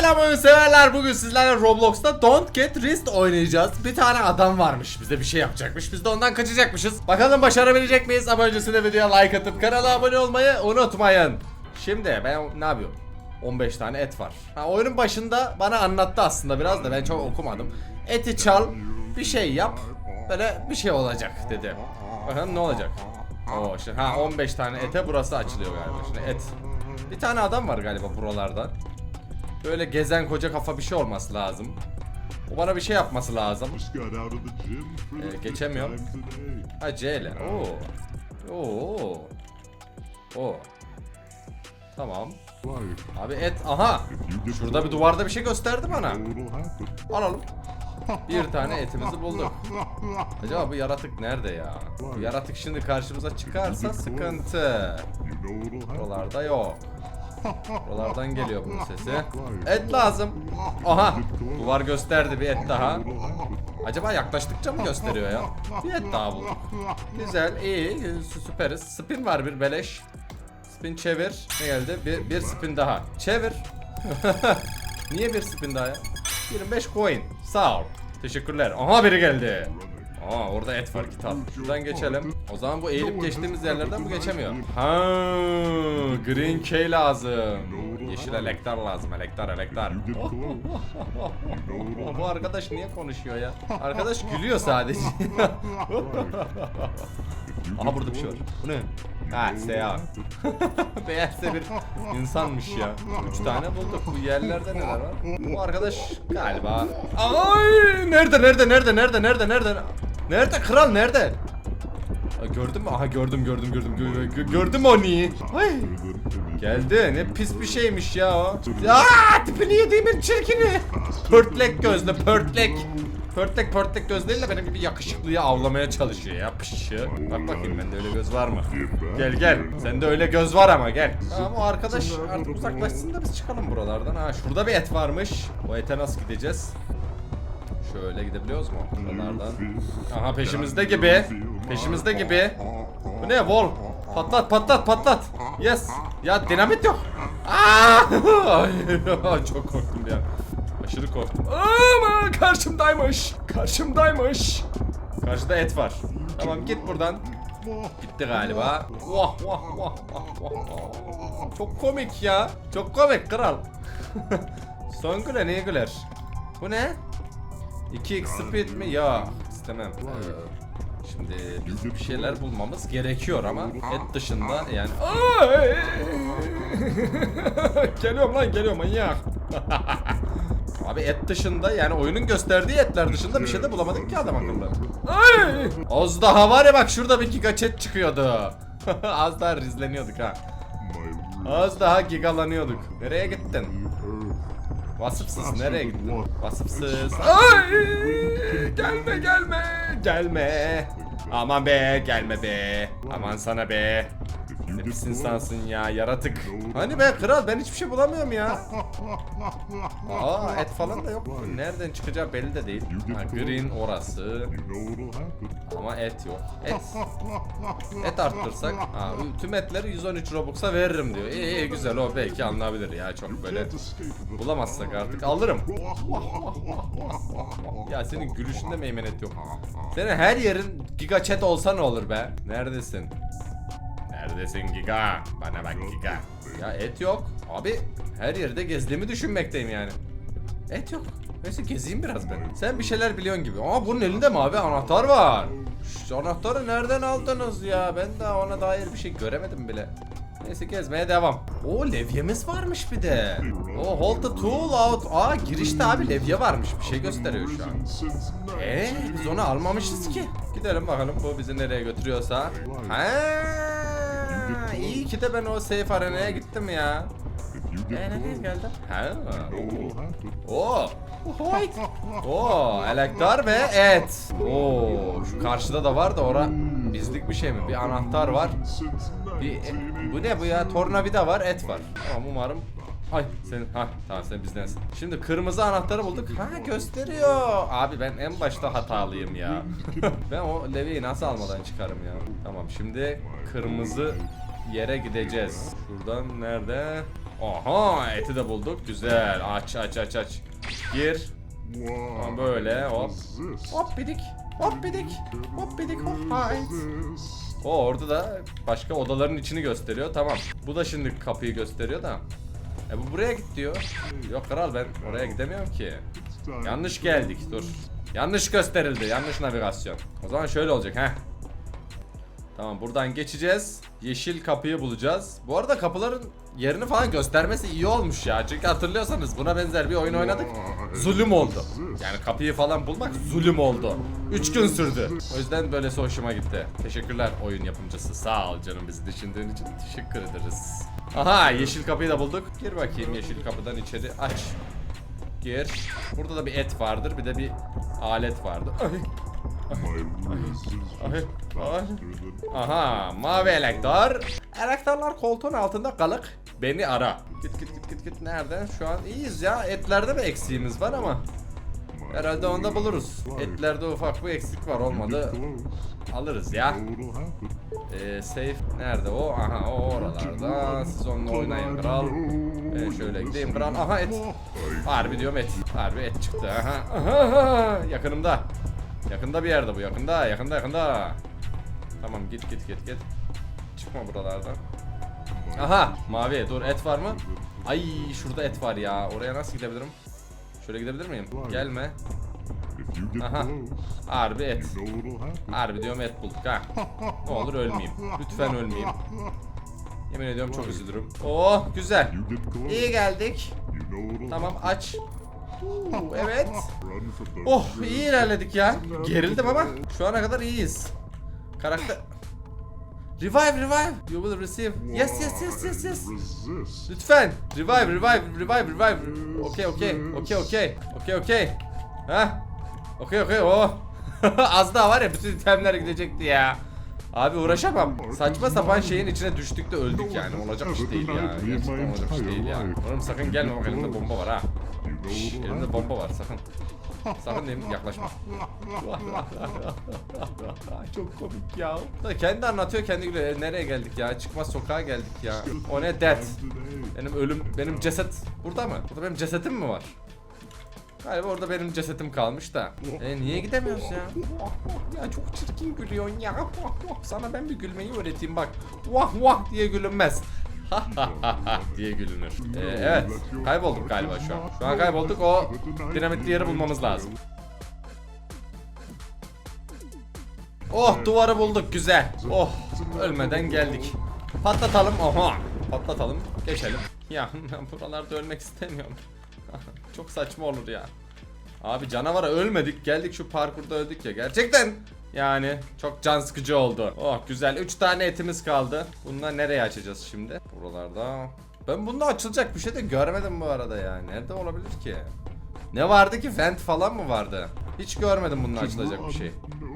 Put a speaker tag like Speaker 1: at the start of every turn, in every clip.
Speaker 1: Selam oyun severler. Bugün sizlerle Roblox'ta Don't Get Risked oynayacağız. Bir tane adam varmış. Bize bir şey yapacakmış. Biz de ondan kaçacakmışız. Bakalım başarabilecek miyiz? Ama öncesinde videoya like atıp kanala abone olmayı unutmayın. Şimdi ben ne yapıyorum? 15 tane et var. Ha, oyunun başında bana anlattı aslında biraz da ben çok okumadım. Eti çal, bir şey yap, böyle bir şey olacak dedi. Bakalım ne olacak? Oo işte ha 15 tane ete burası açılıyor galiba. Şimdi et. Bir tane adam var galiba buralardan. Böyle gezen koca kafa bir şey olması lazım. O bana bir şey yapması lazım. Ee, geçemiyorum. Ha C ile. Oo. Oo. Oo. Tamam. Abi et aha. Şurada bir duvarda bir şey gösterdi bana. Alalım. Bir tane etimizi bulduk. Acaba bu yaratık nerede ya? Bu yaratık şimdi karşımıza çıkarsa sıkıntı. Buralarda yok. Buralardan geliyor bunun sesi. Et lazım. Aha. Duvar gösterdi bir et daha. Acaba yaklaştıkça mı gösteriyor ya? Bir et daha bulduk. Güzel, iyi, sü- süperiz. Spin var bir beleş. Spin çevir. Ne geldi? Bir, bir spin daha. Çevir. Niye bir spin daha ya? 25 coin. Sağ ol. Teşekkürler. Aha biri geldi. Aa orada et var git al. Şuradan geçelim. O zaman bu eğilip geçtiğimiz yerlerden bu geçemiyor. Ha, green key lazım. Yeşil elektar lazım. Elektar elektar. Bu arkadaş niye konuşuyor ya? Arkadaş gülüyor sadece. Aha burada bir şey var. Bu ne? Ha seyahat. Beyazse bir insanmış ya. Üç tane bulduk. Bu yerlerde neler var? Bu arkadaş galiba. Ay nerede nerede nerede nerede nerede nerede? Nerede kral nerede? Aa, Gördün mü? Aha gördüm gördüm gördüm gördüm. Gö- Gördüm onu. Ay. Geldi. Ne pis bir şeymiş ya o. Aa, tipini yediğimin çirkini. Pörtlek gözlü pörtlek. Pörtlek pörtlek gözleriyle benim gibi yakışıklıyı avlamaya çalışıyor ya pışı. Bak bakayım bende öyle göz var mı? Gel gel. Sende öyle göz var ama gel. Ama o arkadaş artık uzaklaşsın da biz çıkalım buralardan. Ha şurada bir et varmış. O ete nasıl gideceğiz? Şöyle gidebiliyoruz mu? Buralardan. Aha peşimizde gibi. Peşimizde gibi. Bu ne Vol? Patlat patlat patlat. Yes. Ya dinamit yok. Aa! Ay, Çok korktum ya. Aşırı korktum. Ama karşımdaymış. Karşımdaymış. Karşıda et var. Tamam git buradan. Gitti galiba. Vah vah vah vah vah. Çok komik ya. Çok komik kral. Son gülen iyi güler. Bu ne? 2x speed mi? Ya istemem. Ee, Şimdi biz bir şeyler bulmamız gerekiyor ama et dışında yani geliyorum lan geliyorum manyak. Abi et dışında yani oyunun gösterdiği etler dışında bir şey de bulamadık ki adam akıllı. Ay! Az daha var ya bak şurada bir giga chat çıkıyordu. Az daha rizleniyorduk ha. Az daha gigalanıyorduk. Nereye gittin? Vasıfsız nereye gittin? Vasıfsız. Ay! Gelme gelme. Gelme. Aman be gelme be. Aman sana be. Ne pis insansın ya yaratık. Hani be kral ben hiçbir şey bulamıyorum ya. Aa et falan da yok. Nereden çıkacağı belli de değil. Ha, green orası. Ama et yok. Et. Et arttırsak. Ha, tüm etleri 113 Robux'a veririm diyor. İyi iyi güzel o belki alınabilir ya çok böyle. Bulamazsak artık alırım. Ya senin gülüşünde meymenet yok. Senin her yerin giga chat olsa ne olur be? Neredesin? Neredesin giga? Bana bak giga. Ya et yok. Abi her yerde gezdiğimi düşünmekteyim yani. Et yok. Neyse gezeyim biraz ben. Sen bir şeyler biliyorsun gibi. Aa bunun elinde mi abi? Anahtar var. Şu anahtarı nereden aldınız ya? Ben daha ona dair bir şey göremedim bile. Neyse gezmeye devam. O levyemiz varmış bir de. O hold the tool out. Aa girişte abi levye varmış. Bir şey gösteriyor şu an. Eee biz onu almamışız ki. Gidelim bakalım bu bizi nereye götürüyorsa. Ha, iyi ki de ben o safe arenaya gittim ya. Nereye geldim? Ha. Oo. White. Oo, elektar ve et. Oo, şu karşıda da var da ora bizlik bir şey mi? Bir anahtar var. Bir e, bu ne bu ya? Tornavida var, et var. Tamam umarım. Ay senin ha tamam sen bizdensin. Şimdi kırmızı anahtarı bulduk. Ha gösteriyor. Abi ben en başta hatalıyım ya. ben o levyeyi nasıl almadan çıkarım ya? Tamam şimdi kırmızı yere gideceğiz. Şuradan nerede? Aha eti de bulduk. Güzel. Aç aç aç aç. Gir.
Speaker 2: What
Speaker 1: böyle, hop. Hop bidik. Hop bidik. Hop bidik hop hayt. O orada da başka odaların içini gösteriyor. Tamam. Bu da şimdi kapıyı gösteriyor da. E bu buraya git diyor. Yok kral ben oraya gidemiyorum ki. Yanlış geldik dur. Yanlış gösterildi. Yanlış navigasyon. O zaman şöyle olacak ha. Tamam buradan geçeceğiz. Yeşil kapıyı bulacağız. Bu arada kapıların yerini falan göstermesi iyi olmuş ya. Çünkü hatırlıyorsanız buna benzer bir oyun oynadık. Zulüm oldu. Yani kapıyı falan bulmak zulüm oldu. 3 gün sürdü. O yüzden böylesi hoşuma gitti. Teşekkürler oyun yapımcısı. Sağ ol canım bizi düşündüğün için. Teşekkür ederiz. Aha yeşil kapıyı da bulduk. Gir bakayım yeşil kapıdan içeri aç. Gir. Burada da bir et vardır. Bir de bir alet
Speaker 2: than
Speaker 1: Aha mavi elektör. Elektörler koltuğun altında kalık. Beni ara. Git git git git git. Nerede? Şu an iyiyiz ya. Etlerde bir eksiğimiz var ama. Herhalde onda buluruz. Etlerde ufak bir eksik var olmadı. Alırız ya. Ee, safe nerede o? Aha o oralarda. Siz onunla oynayın kral. Ben şöyle gideyim kral. Aha et. Harbi diyorum et. Harbi et çıktı. Aha. Aha, aha. Yakınımda. Yakında bir yerde bu. Yakında. Yakında yakında. Tamam git git git git. Çıkma buralardan. Aha mavi dur et var mı? Ay şurada et var ya. Oraya nasıl gidebilirim? Şöyle gidebilir miyim? Gelme. Aha. Harbi et. Harbi diyorum et bulduk ha. Ne olur ölmeyeyim. Lütfen ölmeyeyim. Yemin ediyorum çok üzülürüm. Oh güzel. İyi geldik. Tamam aç. Evet. Oh iyi ilerledik ya. Gerildim ama şu ana kadar iyiyiz. Karakter... Revive revive. You will receive. Yes yes yes yes yes. Lütfen. Revive revive revive revive. Okey okey. Okey okey. Okey okey. Ha? Okey okey. Oh. Az daha var ya bütün itemler gidecekti ya. Abi uğraşamam. Saçma sapan şeyin içine düştük de öldük yani. Olacak iş değil ya. Gerçekten olacak iş değil ya. Oğlum sakın gelme bak elimde bomba var ha. Şş, elimde bomba var sakın. Sakın diyeyim yaklaşma. Çok komik ya. Kendi anlatıyor kendi gülüyor. E, Nereye geldik ya? Çıkmaz sokağa geldik ya. O ne death? Benim ölüm, benim ceset burada mı? Burada benim cesetim mi var? Galiba orada benim cesetim kalmış da. E niye gidemiyoruz ya? Ya çok çirkin gülüyorsun ya. Sana ben bir gülmeyi öğreteyim bak. Vah vah diye gülünmez. diye gülünür. E, evet. Kaybolduk galiba şu an. Şu an kaybolduk. O dinamitli yeri bulmamız lazım. Oh duvarı bulduk güzel. Oh ölmeden geldik. Patlatalım. Oha. Patlatalım. Geçelim. Ya ben buralarda ölmek istemiyorum. Çok saçma olur ya. Abi canavara ölmedik. Geldik şu parkurda öldük ya. Gerçekten yani çok can sıkıcı oldu. Oh güzel. 3 tane etimiz kaldı. Bunları nereye açacağız şimdi? Buralarda. Ben bunda açılacak bir şey de görmedim bu arada ya. Nerede olabilir ki? Ne vardı ki? Vent falan mı vardı? Hiç görmedim bunun açılacak bir şey.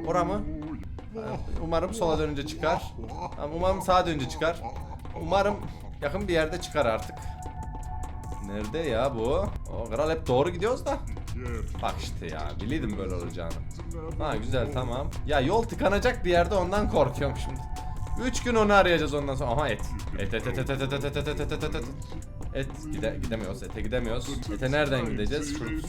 Speaker 1: Ora mı? Umarım sola dönünce çıkar. Umarım sağa dönünce çıkar. Umarım yakın bir yerde çıkar artık. Nerede ya bu? O kral hep doğru gidiyoruz da. Bak işte ya biliydim böyle olacağını. Ha güzel tamam. Ya yol tıkanacak bir yerde ondan korkuyorum şimdi. 3 gün onu arayacağız ondan sonra. Aha et. Et et et et et et et et et et et et et et. Et gide gidemiyoruz. Ete gidemiyoruz. Ete nereden gideceğiz? Şur-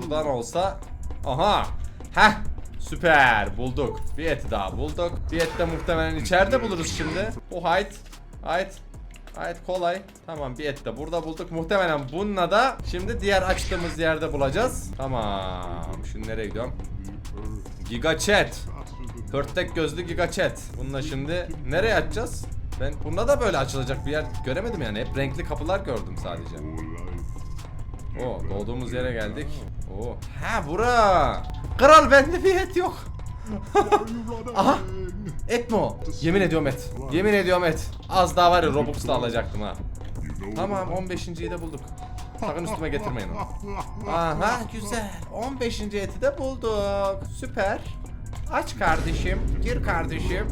Speaker 1: şuradan olsa. Aha. Heh. Süper. Bulduk. Bir eti daha bulduk. Bir et de muhtemelen içeride buluruz şimdi. O hayt. Hayt. Hayt kolay. Tamam bir et de burada bulduk. Muhtemelen bununla da şimdi diğer açtığımız yerde bulacağız. Tamam. Şimdi nereye gidiyorum? Giga Chat. Pörtlek gözlü Giga Chat. Bununla şimdi nereye açacağız? Ben bunda da böyle açılacak bir yer göremedim yani. Hep renkli kapılar gördüm sadece. Oo doğduğumuz yere geldik. Oo. Ha bura. Kral bende bir et yok. Aha. Et mi o? Yemin ediyorum et. Yemin ediyorum et. Az daha var ya Robux'ta alacaktım ha. Tamam 15.yi de bulduk. Sakın üstüme getirmeyin onu. Aha güzel. 15. eti de bulduk. Süper. Aç kardeşim. Gir kardeşim.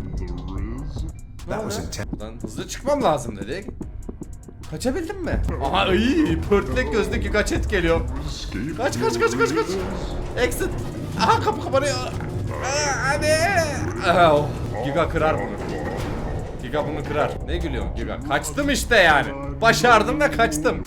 Speaker 1: Ne oldu? Buradan hızlı çıkmam lazım dedik. Kaçabildin mi? Aha iyi. Pörtlek gözlü kaç et geliyor. Kaç kaç kaç kaç kaç. Exit. Aha kapı kapanıyor. Aa, Hadi. Oh, Giga kırar bunu. Giga bunu kırar. Ne gülüyorsun Giga? Kaçtım işte yani. Başardım ve kaçtım.